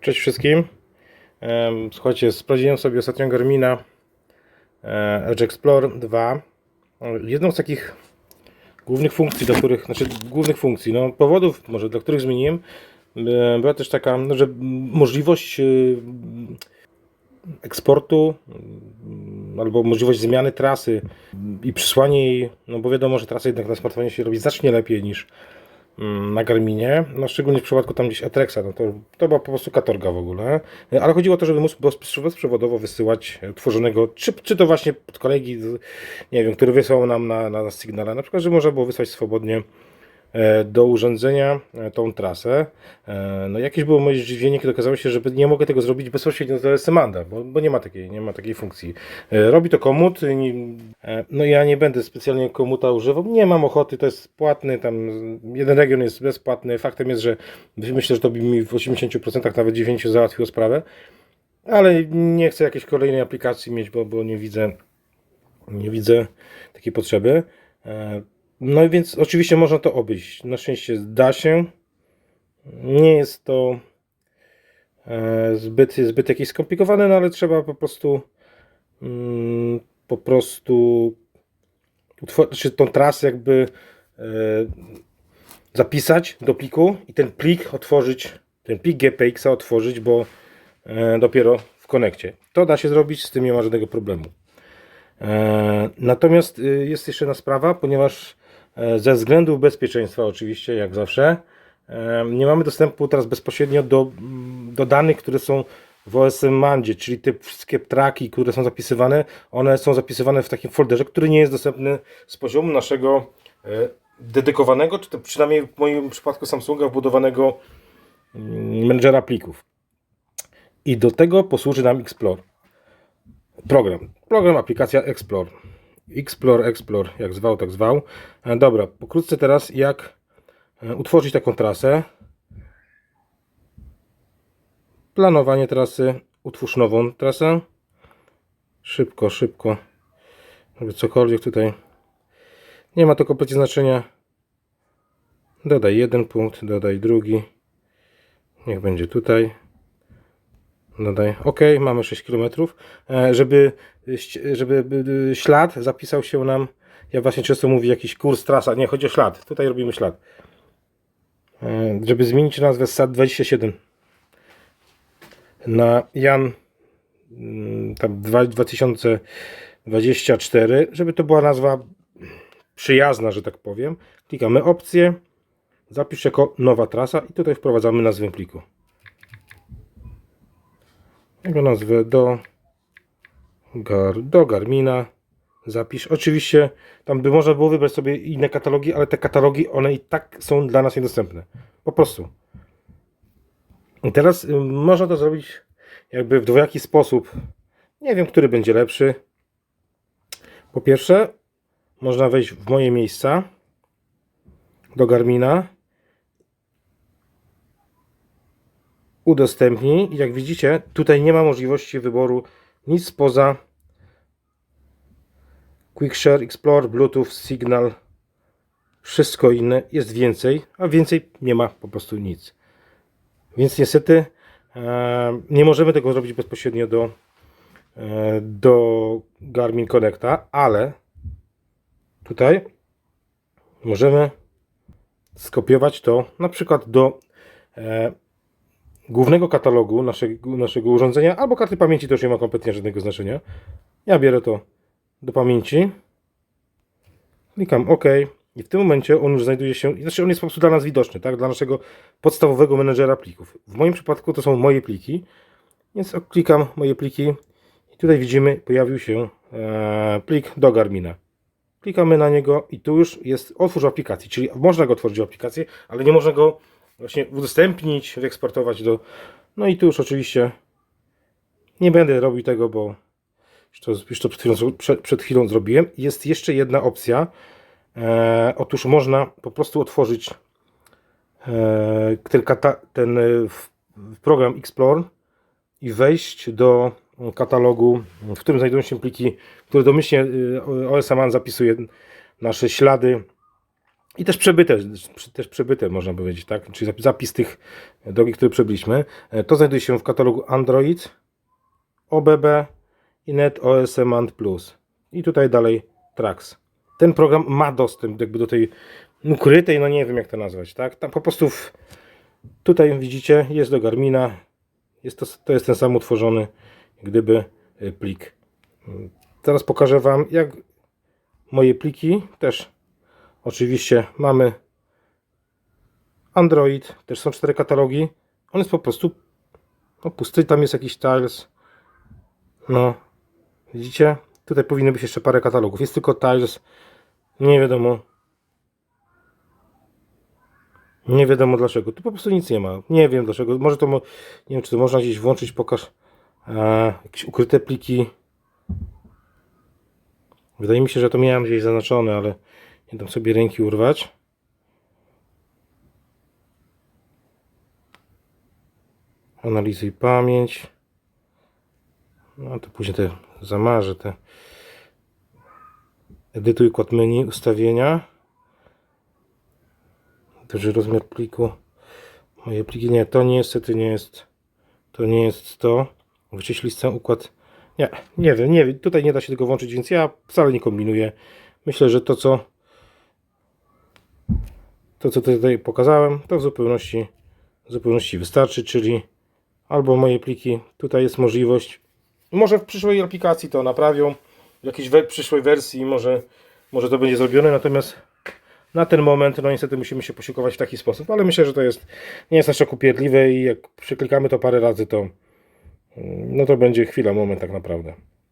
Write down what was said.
Cześć wszystkim. Słuchajcie, sprawdziłem sobie ostatnio Garmina e, Edge Explorer 2. E, Jedną z takich głównych funkcji, do których, znaczy głównych funkcji, no powodów może, dla których zmieniłem, e, była też taka, no, że możliwość e, eksportu mm, albo możliwość zmiany trasy i przysłanie jej, no bo wiadomo, że trasa jednak na smartfonie się robi znacznie lepiej niż na Garminie, no szczególnie w przypadku tam gdzieś Etrexa, no to, to była po prostu katorga w ogóle, ale chodziło o to, żeby móc bez- bezprzewodowo wysyłać e, tworzonego, czy, czy to właśnie od kolegi, nie wiem, który wysłał nam na, na Signala, na przykład, że można było wysłać swobodnie do urządzenia e, tą trasę. E, No jakieś było moje zdziwienie, kiedy okazało się, że nie mogę tego zrobić bezpośrednio do Semanda, bo, bo nie ma takiej, nie ma takiej funkcji. E, Robi to komut, e, no ja nie będę specjalnie komuta używał, nie mam ochoty, to jest płatny, tam jeden region jest bezpłatny, faktem jest, że myślę, że to by mi w 80% nawet 9 załatwiło sprawę, ale nie chcę jakiejś kolejnej aplikacji mieć, bo, bo nie widzę nie widzę takiej potrzeby. No więc oczywiście można to obejść. Na szczęście da się. Nie jest to e, zbyt, zbyt jakieś skomplikowane, no ale trzeba po prostu mm, po prostu czy tą trasę jakby e, zapisać do pliku i ten plik otworzyć, ten plik GPX-a otworzyć, bo e, dopiero w konekcie. To da się zrobić, z tym nie ma żadnego problemu. Natomiast y, jest jeszcze jedna sprawa, ponieważ ze względów bezpieczeństwa, oczywiście, jak zawsze, e, nie mamy dostępu teraz bezpośrednio do, mm, do danych, które są w OSM Mandzie, czyli te wszystkie traki, które są zapisywane, one są zapisywane w takim folderze, który nie jest dostępny z poziomu naszego e, dedykowanego, czy to przynajmniej w moim przypadku Samsunga wbudowanego mm, menedżera plików. I do tego posłuży nam Explore program. Program, aplikacja Explore. Explore, Explore, jak zwał, tak zwał. E, Dobra, pokrótce teraz jak e, utworzyć taką trasę. Planowanie trasy, utwórz nową trasę. Szybko, szybko. Żeby cokolwiek tutaj. Nie ma to kompletnie znaczenia. Dodaj jeden punkt, dodaj drugi. Niech będzie tutaj. Dodaj. OK, mamy 6 km. E, Żeby, ści- żeby y, ślad zapisał się nam. Ja właśnie często mówię jakiś kurs, trasa. Nie, chodzi o ślad. Tutaj robimy ślad. E, Żeby zmienić nazwę z SAT 27 na Jan mm, tam dwa- 2024, żeby to była nazwa przyjazna, że tak powiem. Klikamy opcję, zapisz jako nowa trasa i tutaj wprowadzamy nazwę pliku. Jego nazwę do, gar, do Garmina. Zapisz. Oczywiście tam by można było wybrać sobie inne katalogi, ale te katalogi one i tak są dla nas niedostępne. Po prostu. I teraz y, można to zrobić jakby w dwojaki sposób. Nie wiem, który będzie lepszy. Po pierwsze, można wejść w moje miejsca do Garmina udostępnij. Jak widzicie, tutaj nie ma możliwości wyboru nic poza QuickShare, Explore, Bluetooth, Signal. Wszystko inne jest więcej, a więcej nie ma po prostu nic. Więc niestety e, nie możemy tego zrobić bezpośrednio do, e, do Garmin Connecta, ale tutaj możemy skopiować to na przykład do e, głównego katalogu naszego, naszego urządzenia, albo karty pamięci już nie ma kompletnie żadnego znaczenia. Ja biorę to do pamięci. Klikam OK. I w tym momencie on już znajduje się, znaczy on jest po prostu dla nas widoczny, tak? Dla naszego podstawowego menedżera plików. W moim przypadku to są moje pliki, więc klikam moje pliki i tutaj widzimy, pojawił się e, plik do Garmina. Klikamy na niego i tu już jest otwórz aplikacji, czyli można go otworzyć w aplikacji, ale nie można go właśnie udostępnić, wyeksportować do... No i tu już oczywiście nie będę robił tego, bo już to, już to przed, chwilą, przed, przed chwilą zrobiłem. Jest jeszcze jedna opcja. E, otóż można po prostu otworzyć e, ten, kata, ten e, w- program Explore i wejść do katalogu, w którym znajdują się pliki, które domyślnie y, OS Aman zapisuje nasze ślady I też przebyte, też przebyte można powiedzieć, tak? Czyli zap- zapis tych drogi, które przebyliśmy. E, To znajduje się w katalogu Android, OBB i NetOS Ant Plus. I tutaj dalej Trax. Ten program ma dostęp jakby do tej ukrytej, no nie wiem jak to nazwać, tak? Tam po prostu w, tutaj widzicie, jest do Garmina. Jest to, to jest ten sam utworzony gdyby e, plik. Mm, Teraz pokażę Wam jak moje pliki też oczywiście mamy Android, też są cztery katalogi. On jest po prostu no, pusty, tam jest jakiś tiles. No, widzicie? Tutaj powinno być jeszcze parę katalogów. Jest tylko tiles. Nie wiadomo. Nie wiadomo dlaczego. Tu po prostu nic nie ma. Nie wiem dlaczego. Może to, nie wiem czy to można gdzieś włączyć. Pokaż e, jakieś ukryte pliki. Wydaje mi się, że to miałem gdzieś zaznaczone, ale nie dam sobie ręki urwać. Analizuj pamięć. No to później te zamarzę te. Edytuj kod menu, ustawienia. Duży rozmiar pliku. Moje pliki nie, to niestety nie jest. To nie jest to. Wyczyść listę, układ. Nie, nie wiem, nie wiem. Tutaj nie da się tego włączyć, więc ja wcale nie kombinuję. Myślę, że to co to co tutaj pokazałem, to w zupełności w zupełności wystarczy, czyli albo moje pliki, tutaj jest możliwość, może w przyszłej aplikacji to naprawią, w jakiejś we, przyszłej wersji może, może to będzie zrobione, natomiast na ten moment, no niestety musimy się posiłkować w taki sposób, ale myślę, że to jest, nie jest aż tak upierdliwe i jak przeklikamy to parę razy, to mm, no to będzie chwila, moment tak naprawdę.